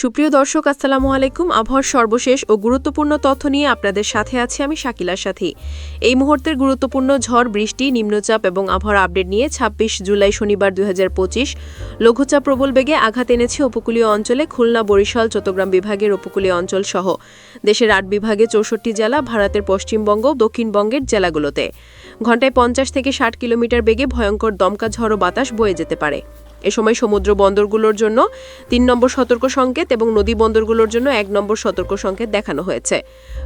সুপ্রিয় দর্শক, আসসালামু আলাইকুম। আবহাওয়ার সর্বশেষ ও গুরুত্বপূর্ণ তথ্য নিয়ে আপনাদের সাথে আছি আমি শাকিলার সাথী। এই মুহূর্তের গুরুত্বপূর্ণ ঝড়, বৃষ্টি, নিম্নচাপ এবং আবহাওয়ার আপডেট নিয়ে ছাব্বিশ জুলাই শনিবার দুই লঘুচাপ প্রবল বেগে আঘাত এনেছে উপকূলীয় অঞ্চলে খুলনা, বরিশাল, চট্টগ্রাম বিভাগের উপকূলীয় অঞ্চল সহ দেশের আট বিভাগে চৌষট্টি জেলা, ভারতের পশ্চিমবঙ্গ, দক্ষিণবঙ্গের জেলাগুলোতে। ঘন্টায় পঞ্চাশ থেকে ষাট কিলোমিটার বেগে ভয়ঙ্কর দমকা ঝড় ও বাতাস বয়ে যেতে পারে। এ সময় সমুদ্র বন্দরগুলোর জন্য তিন নম্বর সতর্ক সংকেত এবং নদী বন্দরগুলোর জন্য এক নম্বর সতর্ক সংকেত দেখানো হয়েছে।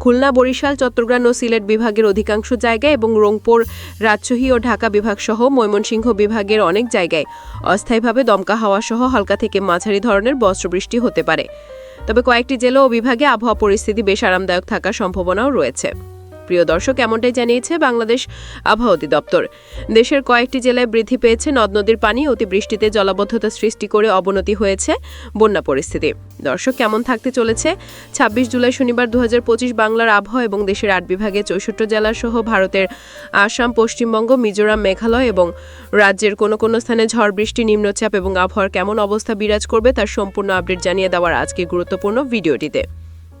খুলনা, বরিশাল, চট্টগ্রাম ও সিলেট বিভাগের অধিকাংশ জায়গায় এবং রংপুর, রাজশাহী ও ঢাকা বিভাগ সহ ময়মনসিংহ বিভাগের অনেক জায়গায় অস্থায়ীভাবে দমকা হাওয়া সহ হালকা থেকে মাঝারি ধরনের বজ্রবৃষ্টি হতে পারে। তবে কয়েকটি জেলা ও বিভাগে আবহাওয়া পরিস্থিতি বেশ আরামদায়ক থাকার সম্ভাবনাও রয়েছে। প্রিয় দর্শক, এমনটাই জানিয়েছে বাংলাদেশ আবহাওয়া অধিদপ্তর। দেশের কয়েকটি জেলায় বৃদ্ধি পেয়েছে নদ নদীর পানি, অতিবৃষ্টিতে জলাবদ্ধতা সৃষ্টি করে অবনতি হয়েছে বন্যা পরিস্থিতি। দর্শক, কেমন থাকতে চলেছে? ছাব্বিশ জুলাই শনিবার দু হাজার পঁচিশ বাংলার আবহাওয়া এবং দেশের আট বিভাগে চৌষট্টি জেলা সহ ভারতের আসাম, পশ্চিমবঙ্গ, মিজোরাম, মেঘালয় এবং রাজ্যের কোনো কোনো স্থানে ঝড়, বৃষ্টি, নিম্নচাপ এবং আবহাওয়ার কেমন অবস্থা বিরাজ করবে তার সম্পূর্ণ আপডেট জানিয়ে দেওয়ার আজকে গুরুত্বপূর্ণ ভিডিওটিতে।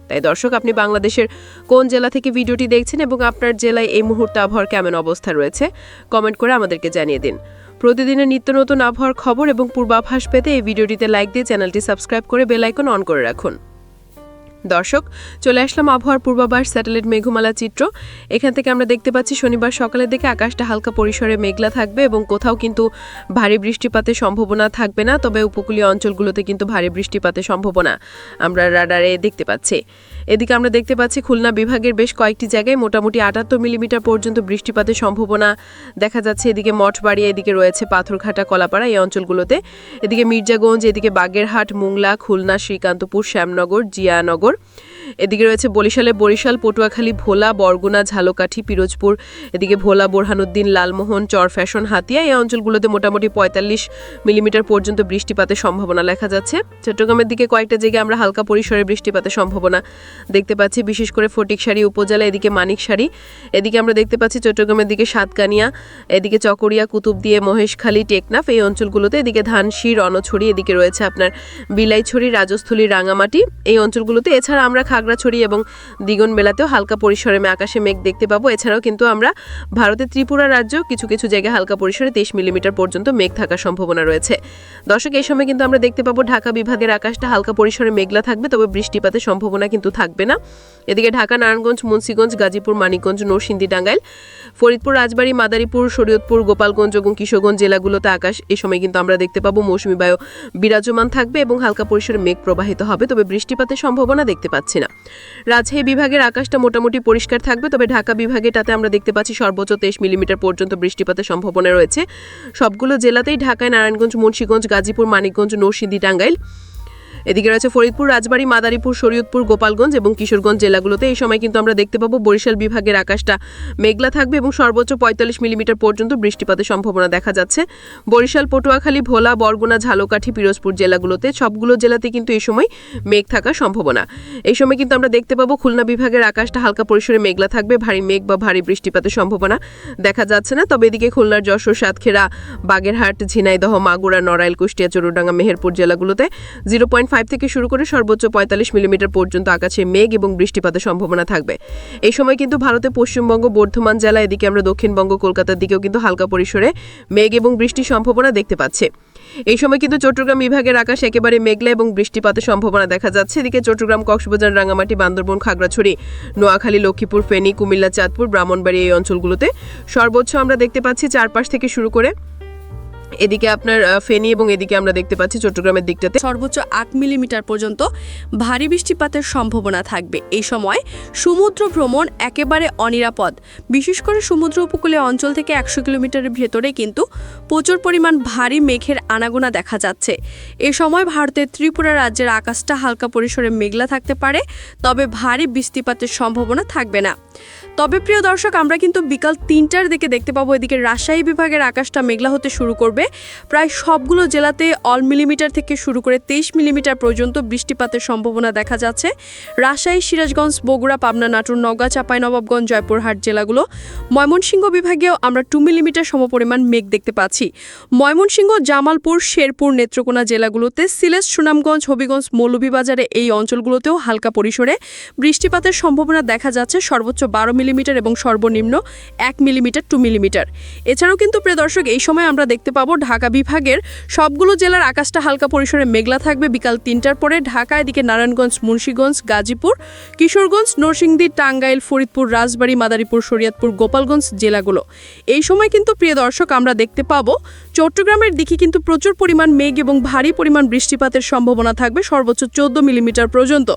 তাই দর্শক, আপনি বাংলাদেশের কোন জেলা থেকে ভিডিওটি দেখছেন এবং আপনার জেলায় এই মুহূর্তে আবহাওয়ার কেমন অবস্থা রয়েছে কমেন্ট করে আমাদেরকে জানিয়ে দিন। প্রতিদিনের নিত্য নতুন আবহাওয়ার খবর এবং পূর্বাভাস পেতে এই ভিডিওটিতে লাইক দিয়ে চ্যানেলটি সাবস্ক্রাইব করে বেলাইকন অন করে রাখুন। দর্শক, চলে আসলাম আবহাওয়ার পূর্বাভাস স্যাটেলাইট মেঘমালা চিত্র। এখান থেকে আমরা দেখতে পাচ্ছি শনিবার সকালের দিকে আকাশটা হালকা পরিসরে মেঘলা থাকবে এবং কোথাও কিন্তু ভারী বৃষ্টিপাতের সম্ভাবনা থাকবে না, তবে উপকূলীয় অঞ্চলগুলোতে কিন্তু ভারী বৃষ্টিপাতের সম্ভাবনা আমরা রাডারে দেখতে পাচ্ছি। এদিকে আমরা দেখতে পাচ্ছি খুলনা বিভাগের বেশ কয়েকটি জায়গায় মোটামুটি আটাত্তর মিলিমিটার পর্যন্ত বৃষ্টিপাতের সম্ভাবনা দেখা যাচ্ছে। এদিকে মঠবাড়িয়া, এদিকে রয়েছে পাথরঘাটা, কলাপাড়া এই অঞ্চলগুলোতে। এদিকে মির্জাগঞ্জ, এদিকে বাগেরহাট, মুংলা, খুলনা, শ্রীকান্তপুর, শ্যামনগর, জিয়ানগর। এদিকে রয়েছে বরিশালে বরিশাল, পটুয়াখালী, ভোলা, বরগুনা, ঝালকাঠি, পিরোজপুর, এদিকে ভোলা, বোরহানুদ্দিন, লালমোহন, চর, ফ্যাশন, হাতিয়া, এই অঞ্চলগুলোতে মোটামুটি পঁয়তাল্লিশ মিলিমিটার পর্যন্ত বৃষ্টিপাতের সম্ভাবনা দেখা যাচ্ছে। চট্টগ্রামের দিকে কয়েকটা জায়গায় আমরা হালকা পরিসরে বৃষ্টিপাতের সম্ভাবনা দেখতে পাচ্ছি, বিশেষ করে ফটিকশাড়ি উপজেলা, এদিকে মানিকশাড়ি, এদিকে আমরা দেখতে পাচ্ছি চট্টগ্রামের দিকে সাতকানিয়া, এদিকে চকরিয়া, কুতুবদিয়ে, মহেশখালী, টেকনাফ, এই অঞ্চলগুলোতে এদিকে ধানশি রণছড়ি, এদিকে রয়েছে আপনার বিলাইছড়ি, রাজস্থলী, রাঙামাটি, এই অঞ্চলগুলোতে। এছাড়া আমরা খাগড়াছড়ি এবং দ্বিগুণ বেলাতেও হালকা পরিসরে আকাশে মেঘ দেখতে পাবো। এছাড়াও কিন্তু আমরা ভারতের ত্রিপুরা রাজ্য কিছু কিছু জায়গায় হালকা পরিসরে তেইশ মিলিমিটার পর্যন্ত মেঘ থাকার সম্ভাবনা রয়েছে। দর্শক, এই সময় কিন্তু আমরা দেখতে পাবো ঢাকা বিভাগের আকাশটা হালকা পরিসরে মেঘলা থাকবে, তবে বৃষ্টিপাতের সম্ভাবনা কিন্তু থাকবে না। এদিকে ঢাকা, নারায়ণগঞ্জ, মুন্সিগঞ্জ, গাজীপুর, মানিকগঞ্জ, নরসিংদী, টাঙ্গাইল, ফরিদপুর, রাজবাড়ী, মাদারীপুর, শরীয়তপুর, গোপালগঞ্জ এবং কিশোরগঞ্জ জেলাগুলোতে আকাশ এ সময় কিন্তু আমরা দেখতে পাবো মৌসুমী বায়ু বিরাজমান থাকবে এবং হালকা পরিসরে মেঘ প্রবাহিত হবে, তবে বৃষ্টিপাতের সম্ভাবনা দেখতে পাচ্ছি না। রাজশাহী বিভাগের আকাশটা মোটামুটি পরিষ্কার থাকবে, তবে ঢাকা বিভাগে তাতে আমরা দেখতে পাচ্ছি সর্বোচ্চ তেইশ মিলিমিটার পর্যন্ত বৃষ্টিপাতের সম্ভাবনা রয়েছে। সবগুলো জেলাতেই ঢাকায় নারায়ণগঞ্জ, মুন্সীগঞ্জ, গাজীপুর, মানিকগঞ্জ, নরসিংদী, টাঙ্গাইল এদিকে রয়েছে ফরিদপুর, রাজবাড়ী, মাদারীপুর, শরীয়তপুর, গোপালগঞ্জ এবং কিশোরগঞ্জ জেলাগুলোতে এই সময় কিন্তু আমরা দেখতে পাবো বরিশাল বিভাগের আকাশটা মেঘলা থাকবে এবং সর্বোচ্চ পঁয়তাল্লিশ মিলিমিটার পর্যন্ত বৃষ্টিপাতের সম্ভাবনা দেখা যাচ্ছে। বরিশাল, পটুয়াখালী, ভোলা, বরগুনা, ঝালকাঠি, পিরোজপুর জেলাগুলোতে সবগুলো জেলাতে কিন্তু এই সময় মেঘ থাকার সম্ভাবনা। এই সময় কিন্তু আমরা দেখতে পাবো খুলনা বিভাগের আকাশটা হালকা পরিসরে মেঘলা থাকবে, ভারী মেঘ বা ভারী বৃষ্টিপাতের সম্ভাবনা দেখা যাচ্ছে না। তবে এদিকে খুলনার যশোর, সাতক্ষীরা, বাগেরহাট, ঝিনাইদহ, মাগুরা, নড়াইল, কুষ্টিয়া চুরুডাঙ্গা মেহেরপুর জেলাগুলোতে জিরো পয়েন্ট ফাইভ থেকে শুরু করে সর্বোচ্চ পঁয়তাল্লিশ মিলিমিটার পর্যন্ত আকাশে মেঘ এবং বৃষ্টিপাতের সম্ভাবনা থাকবে। এই সময় কিন্তু ভারতে পশ্চিমবঙ্গ, বর্ধমান জেলা, এদিকে আমরা দক্ষিণবঙ্গ, কলকাতার দিকেও কিন্তু হালকা পরিসরে মেঘ এবং বৃষ্টির সম্ভাবনা দেখতে পাচ্ছি। এই সময় কিন্তু চট্টগ্রাম বিভাগের আকাশ একেবারে মেঘলা এবং বৃষ্টিপাতের সম্ভাবনা দেখা যাচ্ছে। এদিকে চট্টগ্রাম, কক্সবাজার রাঙামাটি বান্দরবন, খাগড়াছড়ি, নোয়াখালী, লক্ষ্মীপুর, ফেনী, কুমিল্লা, চাঁদপুর ব্রাহ্মণবাড়ি এই অঞ্চলগুলোতে সর্বোচ্চ আমরা দেখতে পাচ্ছি চারপাশ থেকে শুরু করে এদিকে আপনার ফেনী এবং এদিকে আমরা দেখতে পাচ্ছি চট্টগ্রামের দিকটাতে। সর্বোচ্চ আট মিলিমিটার পর্যন্ত ভারী বৃষ্টিপাতের সম্ভাবনা থাকবে। এই সময় সমুদ্র ভ্রমণ একেবারে অনিরাপদ। বিশেষ করে সমুদ্র উপকূলীয় অঞ্চল থেকে একশো কিলোমিটারের ভেতরে কিন্তু প্রচুর পরিমাণ ভারী মেঘের আনাগোনা দেখা যাচ্ছে। এ সময় ভারতের ত্রিপুরা রাজ্যের আকাশটা হালকা পরিসরে মেঘলা থাকতে পারে, তবে ভারী বৃষ্টিপাতের সম্ভাবনা থাকবে না। তবে প্রিয় দর্শক, আমরা কিন্তু বিকাল তিনটার দিকে দেখতে পাবো এদিকে রাজশাহী বিভাগের আকাশটা মেঘলা হতে শুরু করবে। প্রায় সবগুলো জেলাতে অল মিলিমিটার থেকে শুরু করে তেইশ মিলিমিটার পর্যন্ত বৃষ্টিপাতের সম্ভাবনা দেখা যাচ্ছে। রাজশাহী, সিরাজগঞ্জ, বগুড়া, পাবনা, নাটোর, নওগাঁ, চাঁপাইনবাবগঞ্জ, জয়পুরহাট জেলাগুলো। ময়মনসিংহ বিভাগেও আমরা টু মিলিমিটার সমপরিমাণ মেঘ দেখতে পাচ্ছি। ময়মনসিংহ, জামালপুর, শেরপুর, নেত্রকোনা জেলাগুলোতে, সিলেট, সুনামগঞ্জ, হবিগঞ্জ মৌলভীবাজারে এই অঞ্চলগুলোতেও হালকা পরিসরে বৃষ্টিপাতের সম্ভাবনা দেখা যাচ্ছে। সর্বোচ্চ বারো মিলিমিটার এবং সর্বনিম্ন এক মিলিমিটার টু মিলিমিটার। এছাড়াও কিন্তু প্রিয় দর্শক, এই সময় আমরা দেখতে পাবো ঢাকা বিভাগের সবগুলো জেলার আকাশটা হালকা পরিসরে মেঘলা থাকবে বিকাল তিনটার পরে। ঢাকা, এদিকে নারায়ণগঞ্জ, মুন্সীগঞ্জ, গাজীপুর, কিশোরগঞ্জ, নরসিংদী, টাঙ্গাইল, ফরিদপুর, রাজবাড়ী, মাদারীপুর, শরীয়তপুর, গোপালগঞ্জ জেলাগুলো। এই সময় কিন্তু প্রিয় দর্শক, আমরা দেখতে পাবো চট্টগ্রামের দিকে কিন্তু প্রচুর পরিমাণ মেঘ এবং ভারী পরিমাণ বৃষ্টিপাতের সম্ভাবনা থাকবে সর্বোচ্চ চোদ্দ মিলিমিটার পর্যন্ত।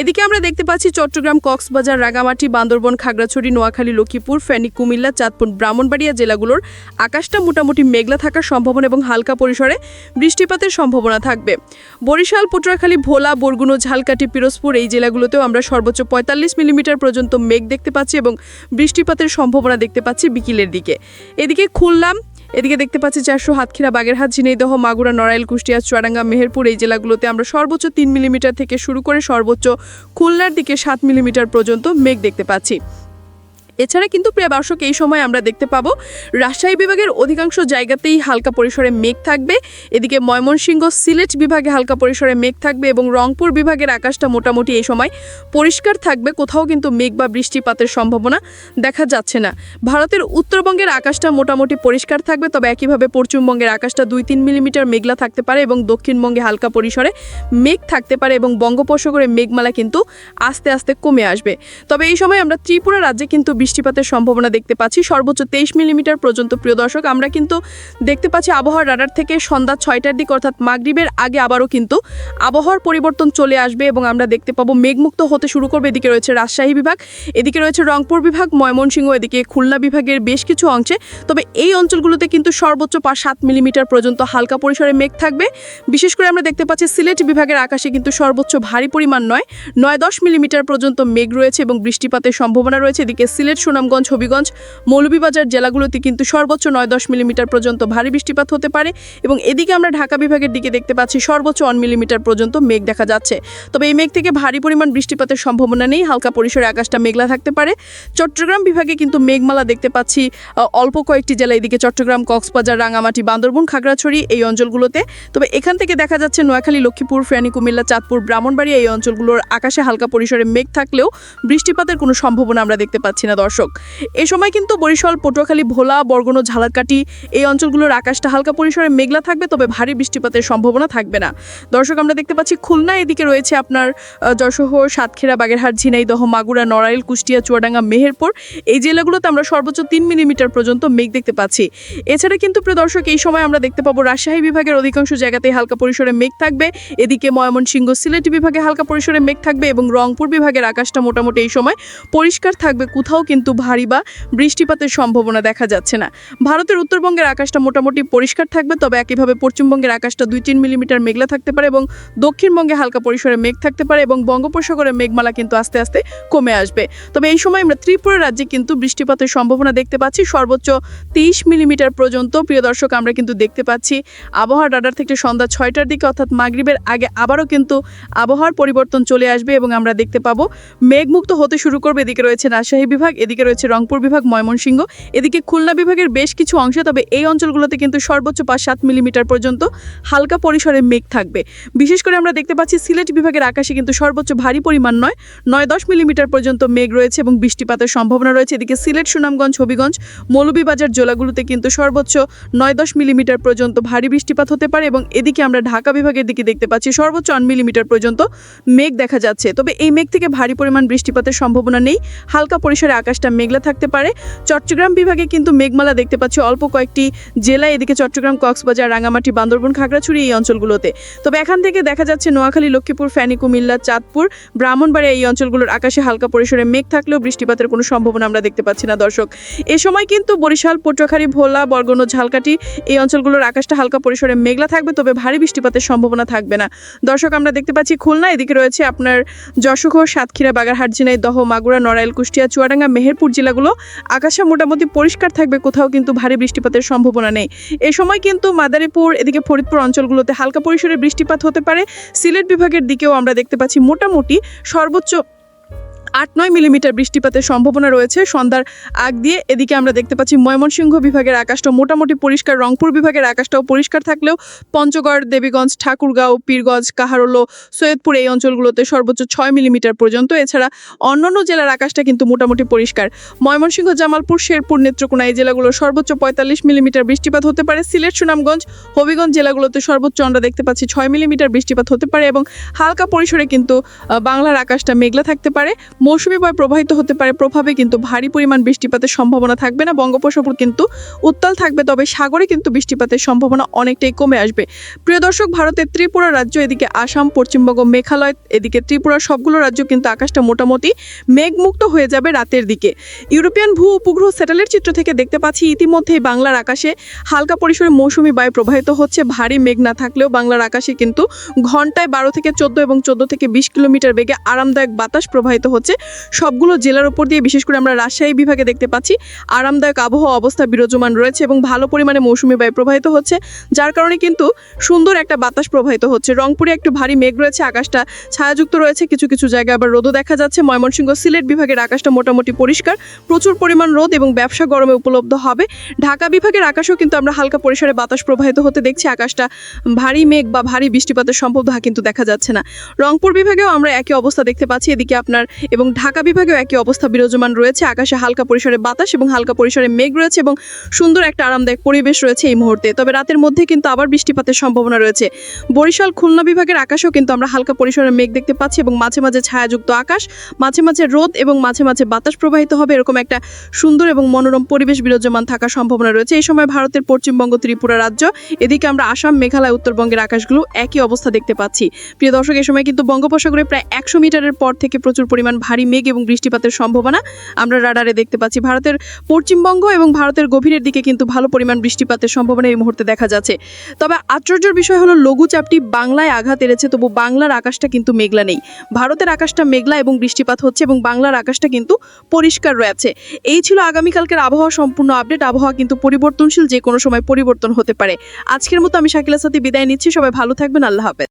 এদিকে আমরা দেখতে পাচ্ছি চট্টগ্রাম, কক্সবাজার, রাঙামাটি, বান্দরবন খাগড়াছড়ি নোয়াখালী, লক্ষ্মীপুর, ফেনী, কুমিল্লা, চাঁদপুর, ব্রাহ্মণবাড়িয়া জেলাগুলোর আকাশটা মোটামুটি মেঘলা থাকার সম্ভাবনা এবং হালকা পরিসরে বৃষ্টিপাতের সম্ভাবনা থাকবে। বরিশাল, পটুয়াখালী, ভোলা, বরগুনো, ঝালকাঠি, পিরোজপুর এই জেলাগুলোতেও আমরা সর্বোচ্চ পঁয়তাল্লিশ মিলিমিটার পর্যন্ত মেঘ দেখতে পাচ্ছি এবং বৃষ্টিপাতের সম্ভাবনা দেখতে পাচ্ছি বিকেলের দিকে। এদিকে খুললাম এদিকে দেখতে পাচ্ছি চারশো হাতখিরা, বাগেরহাট, ঝিনাইদহ, মাগুরা, নড়াইল, কুষ্টিয়া, চুয়াডাঙ্গা, মেহেরপুর এই জেলাগুলোতে আমরা সর্বোচ্চ তিন মিলিমিটার থেকে শুরু করে সর্বোচ্চ খুলনার দিকে সাত মিলিমিটার পর্যন্ত মেঘ দেখতে পাচ্ছি। এছাড়া কিন্তু প্রিয় দর্শক, এই সময় আমরা দেখতে পাবো রাজশাহী বিভাগের অধিকাংশ জায়গাতেই হালকা পরিসরে মেঘ থাকবে। এদিকে ময়মনসিংহ সিলেট বিভাগে হালকা পরিসরে মেঘ থাকবে এবং রংপুর বিভাগের আকাশটা মোটামুটি এই সময় পরিষ্কার থাকবে। কোথাও কিন্তু মেঘ বা বৃষ্টিপাতের সম্ভাবনা দেখা যাচ্ছে না। ভারতের উত্তরবঙ্গের আকাশটা মোটামুটি পরিষ্কার থাকবে, তবে একইভাবে পশ্চিমবঙ্গের আকাশটা দুই তিন মিলিমিটার মেঘলা থাকতে পারে এবং দক্ষিণবঙ্গে হালকা পরিসরে মেঘ থাকতে পারে এবং বঙ্গোপসাগরে মেঘমালা কিন্তু আস্তে আস্তে কমে আসবে। তবে এই সময় আমরা ত্রিপুরা রাজ্যে কিন্তু বৃষ্টিপাতের সম্ভাবনা দেখতে পাচ্ছি। সর্বোচ্চ তেইশ মিলিমিটার পর্যন্ত। প্রিয় দর্শক, আমরা কিন্তু দেখতে পাচ্ছি আবহাওয়ার রাডার থেকে সন্ধ্যা ছয়টার দিক, অর্থাৎ মাগরিবের আগে আবারও কিন্তু আবহাওয়ার পরিবর্তন চলে আসবে এবং আমরা দেখতে পাবো মেঘমুক্ত হতে শুরু করবে। এদিকে রয়েছে রাজশাহী বিভাগ, এদিকে রয়েছে রংপুর বিভাগ, ময়মনসিংহ, এদিকে খুলনা বিভাগের বেশ কিছু অংশে। তবে এই অঞ্চলগুলোতে কিন্তু সর্বোচ্চ পাঁচ সাত মিলিমিটার পর্যন্ত হালকা পরিসরে মেঘ থাকবে। বিশেষ করে আমরা দেখতে পাচ্ছি সিলেট বিভাগের আকাশে কিন্তু সর্বোচ্চ ভারী পরিমাণ নয় নয় দশ মিলিমিটার পর্যন্ত মেঘ রয়েছে এবং বৃষ্টিপাতের সম্ভাবনা রয়েছে। এদিকে সিলেট সুনামগঞ্জ, হবিগঞ্জ, মৌলভীবাজার জেলাগুলোতে কিন্তু সর্বোচ্চ নয় দশ মিলিমিটার পর্যন্ত ভারী বৃষ্টিপাত হতে পারে এবং এদিকে আমরা ঢাকা বিভাগের দিকে দেখতে পাচ্ছি সর্বোচ্চ ওয়ান মিলিমিটার পর্যন্ত মেঘ দেখা যাচ্ছে। তবে এই মেঘ থেকে ভারী পরিমাণ বৃষ্টিপাতের সম্ভাবনা নেই। হালকা পরিসরে আকাশটা মেঘলা থাকতে পারে। চট্টগ্রাম বিভাগে কিন্তু মেঘমালা দেখতে পাচ্ছি অল্প কয়েকটি জেলা এদিকে চট্টগ্রাম, কক্সবাজার রাঙামাটি বান্দরবন, খাগড়াছড়ি এই অঞ্চলগুলোতে। তবে এখান থেকে দেখা যাচ্ছে নোয়াখালী, লক্ষ্মীপুর, ফেনী, কুমিল্লা, চাঁদপুর ব্রাহ্মণবাড়ি এই অঞ্চলগুলোর আকাশে হালকা পরিসরে মেঘ থাকলেও বৃষ্টিপাতের কোনো সম্ভাবনা আমরা দেখতে পাচ্ছি না। দর্শক। এ সময় কিন্তু বরিশাল, পটুয়াখালী, ভোলা, বরগুনো ঝালাকাটি এই অঞ্চলগুলোর আকাশটা হালকা পরিসরে মেঘলা থাকবে, তবে ভারী বৃষ্টিপাতের সম্ভাবনা থাকবে না। দর্শক, আমরা দেখতে পাচ্ছি খুলনা এদিকে রয়েছে আপনার যশোর সাতক্ষীরা, বাগেরহাট, ঝিনাইদহ, মাগুরা, নড়াইল, কুষ্টিয়া, চুয়াডাঙ্গা, মেহেরপুর এই জেলাগুলোতে আমরা সর্বোচ্চ তিন মিলিমিটার পর্যন্ত মেঘ দেখতে পাচ্ছি। এছাড়া কিন্তু প্রিয় দর্শক, এই সময় আমরা দেখতে পাবো রাজশাহী বিভাগের অধিকাংশ জায়গাতেই হালকা পরিসরে মেঘ থাকবে, এদিকে ময়মনসিংহ, সিলেট বিভাগে হালকা পরিসরে মেঘ থাকবে এবং রংপুর বিভাগের আকাশটা মোটামুটি এই সময় পরিষ্কার থাকবে, কোথাও কিন্তু ভারী বা বৃষ্টিপাতের সম্ভাবনা দেখা যাচ্ছে না। ভারতের উত্তরবঙ্গের আকাশটা মোটামুটি পরিষ্কার থাকবে, তবে একইভাবে পশ্চিমবঙ্গের আকাশটা দুই তিন মিলিমিটার মেঘলা থাকতে পারে এবং দক্ষিণবঙ্গে হালকা পরিসরে মেঘ থাকতে পারে এবং বঙ্গোপসাগরে মেঘমালা কিন্তু আস্তে আস্তে কমে আসবে। তবে এই সময় আমরা ত্রিপুরা রাজ্যে কিন্তু বৃষ্টিপাতের সম্ভাবনা দেখতে পাচ্ছি। সর্বোচ্চ তেইশ মিলিমিটার পর্যন্ত, প্রিয় দর্শক, আমরা কিন্তু দেখতে পাচ্ছি আবহাওয়ার রাডার থেকে সন্ধ্যা ছয়টার দিকে, অর্থাৎ মাগরিবের আগে আবারও কিন্তু আবহাওয়ার পরিবর্তন চলে আসবে এবং আমরা দেখতে পাবো, মেঘমুক্ত হতে শুরু করবে। এদিকে রয়েছে রাজশাহী বিভাগ এদিকে রয়েছে রংপুর বিভাগ, ময়মনসিংহ। এদিকে খুলনা বিভাগের বেশ কিছু অংশে, তবে এই অঞ্চলগুলোতে কিন্তু সর্বোচ্চ পাঁচ সাত মিলিমিটার পর্যন্ত হালকা পরিসরে মেঘ থাকবে। বিশেষ করে আমরা দেখতে পাচ্ছি সিলেট বিভাগের আকাশে কিন্তু সর্বোচ্চ ভারী পরিমাণ নয় নয় দশ মিলিমিটার পর্যন্ত মেঘ রয়েছে এবং বৃষ্টিপাতের সম্ভাবনা রয়েছে। এদিকে সিলেট, সুনামগঞ্জ, হবিগঞ্জ, মৌলভীবাজার, জেলাগুলোতে কিন্তু সর্বোচ্চ নয় দশ মিলিমিটার পর্যন্ত ভারী বৃষ্টিপাত হতে পারে এবং এদিকে আমরা ঢাকা বিভাগের দিকে দেখতে পাচ্ছি সর্বোচ্চ ওয়ান মিলিমিটার পর্যন্ত মেঘ দেখা যাচ্ছে। তবে এই মেঘ থেকে ভারী পরিমাণ বৃষ্টিপাতের সম্ভাবনা নেই, হালকা পরিসরে আকাশটা মেঘলা থাকতে পারে। চট্টগ্রাম বিভাগে কিন্তু মেঘমালা দেখতে পাচ্ছি। অল্প কয়েকটি জেলায় এদিকে চট্টগ্রাম, কক্সবাজার রাঙামাটি বান্দরবন, খাগড়াছড়ি এই অঞ্চলগুলোতে। তবে এখান থেকে দেখা যাচ্ছে নোয়াখালী, লক্ষ্মীপুর, ফেনী, কুমিল্লা, চাঁদপুর, ব্রাহ্মণবাড়িয়া এই অঞ্চলগুলোর আকাশে হালকা পরিসরে মেঘ থাকলেও বৃষ্টিপাতের কোনো সম্ভাবনা আমরা দেখতে পাচ্ছি না, দর্শক। এ সময় কিন্তু বরিশাল, পটুয়াখালী, ভোলা, বরগুনো, ঝালকাঠি এই অঞ্চলগুলোর আকাশটা হালকা পরিসরে মেঘলা থাকবে, তবে ভারী বৃষ্টিপাতের সম্ভাবনা থাকবে না। দর্শক, আমরা দেখতে পাচ্ছি খুলনা, এদিকে রয়েছে আপনার যশোর, সাতক্ষীরা, বাগারহাট ঝিনাই দহ মাগুরা, নড়াইল, কুষ্টিয়া, চুয়াডাঙ্গা মেহেরপুর জেলাগুলো আকাশে মোটামুটি পরিষ্কার থাকবে, কোথাও কিন্তু ভারী বৃষ্টিপাতের সম্ভাবনা নেই। এ সময় কিন্তু মাদারীপুর, এদিকে ফরিদপুর অঞ্চলগুলোতে হালকা পরিসরে বৃষ্টিপাত হতে পারে। সিলেট বিভাগের দিকেও আমরা দেখতে পাচ্ছি মোটামুটি সর্বোচ্চ আট নয় মিলিমিটার বৃষ্টিপাতের সম্ভাবনা রয়েছে। সন্ধ্যার আগ দিয়ে এদিকে আমরা দেখতে পাচ্ছি ময়মনসিংহ বিভাগের আকাশটা মোটামুটি পরিষ্কার, রংপুর বিভাগের আকাশটাও পরিষ্কার থাকলেও পঞ্চগড়, দেবীগঞ্জ, ঠাকুরগাঁও, পীরগঞ্জ, কাহারোলো, সৈয়দপুর এই অঞ্চলগুলোতে সর্বোচ্চ ছয় মিলিমিটার পর্যন্ত। এছাড়া অন্যান্য জেলার আকাশটা কিন্তু মোটামুটি পরিষ্কার। ময়মনসিংহ, জামালপুর, শেরপুর, নেত্রকোনা এই জেলাগুলো সর্বোচ্চ পঁয়তাল্লিশ মিলিমিটার বৃষ্টিপাত হতে পারে। সিলেট, সুনামগঞ্জ, হবিগঞ্জ জেলাগুলোতে সর্বোচ্চ আমরা দেখতে পাচ্ছি ছয় মিলিমিটার বৃষ্টিপাত হতে পারে এবং হালকা পরিসরে কিন্তু বাংলার আকাশটা মেঘলা থাকতে পারে। মৌসুমি বায়ু প্রবাহিত হতে পারে, প্রভাবে কিন্তু ভারী পরিমাণ বৃষ্টিপাতের সম্ভাবনা থাকবে না। বঙ্গোপসাগর কিন্তু উত্তাল থাকবে, তবে সাগরে কিন্তু বৃষ্টিপাতের সম্ভাবনা অনেকটাই কমে আসবে। প্রিয় দর্শক, ভারতের ত্রিপুরা রাজ্য এদিকে আসাম, পশ্চিমবঙ্গ, মেঘালয়, এদিকে ত্রিপুরা সবগুলো রাজ্য কিন্তু আকাশটা মোটামুটি মেঘমুক্ত হয়ে যাবে রাতের দিকে। ইউরোপিয়ান ভূ উপগ্রহ স্যাটেলাইট চিত্র থেকে দেখতে পাচ্ছি, ইতিমধ্যেই বাংলার আকাশে হালকা পরিসরে মৌসুমি বায়ু প্রবাহিত হচ্ছে। ভারী মেঘ না থাকলেও বাংলার আকাশে কিন্তু ঘন্টায় বারো থেকে চোদ্দ এবং চোদ্দ থেকে বিশ কিলোমিটার বেগে আরামদায়ক বাতাস প্রবাহিত হচ্ছে। সবগুলো জেলার উপর দিয়ে বিশেষ করে আমরা রাজশাহী বিভাগে দেখতে পাচ্ছি। আরামদায়ক আবহাওয়া অবস্থা বিরাজমান রয়েছে এবং ভালো পরিমাণে মৌসুমি বায়ু প্রবাহিত হচ্ছে, যার কারণে কিন্তু সুন্দর একটা বাতাস প্রবাহিত হচ্ছে। রংপুরে একটু ভারী মেঘ রয়েছে, আকাশটা ছায়াযুক্ত রয়েছে, কিছু কিছু জায়গায় আবার রোদও দেখা যাচ্ছে। ময়মনসিংহ সিলেট বিভাগের আকাশটা মোটামুটি পরিষ্কার। প্রচুর পরিমাণ রোদ এবং ব্যবসা গরমে উপলব্ধ হবে। ঢাকা বিভাগের আকাশেও কিন্তু আমরা হালকা পরিসরে বাতাস প্রবাহিত হতে দেখছি। আকাশটা ভারী মেঘ বা ভারী বৃষ্টিপাতের সম্ভাবনা কিন্তু দেখা যাচ্ছে না। রংপুর বিভাগেও আমরা একই অবস্থা দেখতে পাচ্ছি। এদিকে আপনার এবং ঢাকা বিভাগেও একই অবস্থা বিরাজমান রয়েছে। আকাশে হালকা পরিসরে বাতাস এবং হালকা পরিসরে মেঘ রয়েছে এবং সুন্দর একটা আরামদায়ক পরিবেশ রয়েছে এই মুহূর্তে। তবে রাতের মধ্যে কিন্তু আবার বৃষ্টিপাতের সম্ভাবনা রয়েছে। বরিশাল, খুলনা বিভাগের আকাশেও কিন্তু আমরা হালকা পরিসরে মেঘ দেখতে পাচ্ছি এবং মাঝে মাঝে ছায়াযুক্ত আকাশ, মাঝে মাঝে রোদ এবং মাঝে মাঝে বাতাস প্রবাহিত হবে এরকম একটা সুন্দর এবং মনোরম পরিবেশ বিরাজমান থাকার সম্ভাবনা রয়েছে। এই সময় ভারতের পশ্চিমবঙ্গ, ত্রিপুরা রাজ্য, এদিকে আমরা আসাম, মেঘালয়, উত্তরবঙ্গের আকাশগুলো একই অবস্থা দেখতে পাচ্ছি। প্রিয় দর্শক এই সময় কিন্তু বঙ্গোপসাগরে প্রায় একশো মিটারের পর থেকে প্রচুর পরিমাণ ভারী মেঘ এবং বৃষ্টিপাতের সম্ভাবনা আমরা রাডারে দেখতে পাচ্ছি। ভারতের পশ্চিমবঙ্গ এবং ভারতের গভীরের দিকে কিন্তু ভালো পরিমাণ বৃষ্টিপাতের সম্ভাবনা এই মুহূর্তে দেখা যাচ্ছে। তবে আশ্চর্যের বিষয় হলো, লঘুচাপটি বাংলায় আঘাত এনেছে, তবু বাংলার আকাশটা কিন্তু মেঘলা নেই। ভারতের আকাশটা মেঘলা এবং বৃষ্টিপাত হচ্ছে এবং বাংলার আকাশটা কিন্তু পরিষ্কার রয়েছে। এই ছিল আগামীকালকের আবহাওয়া সম্পূর্ণ আপডেট। আবহাওয়া কিন্তু পরিবর্তনশীল, যে কোনো সময় পরিবর্তন হতে পারে। আজকের মতো আমি শাকিলা সাথী বিদায় নিচ্ছি। সবাই ভালো থাকবেন। আল্লাহ হাফেজ।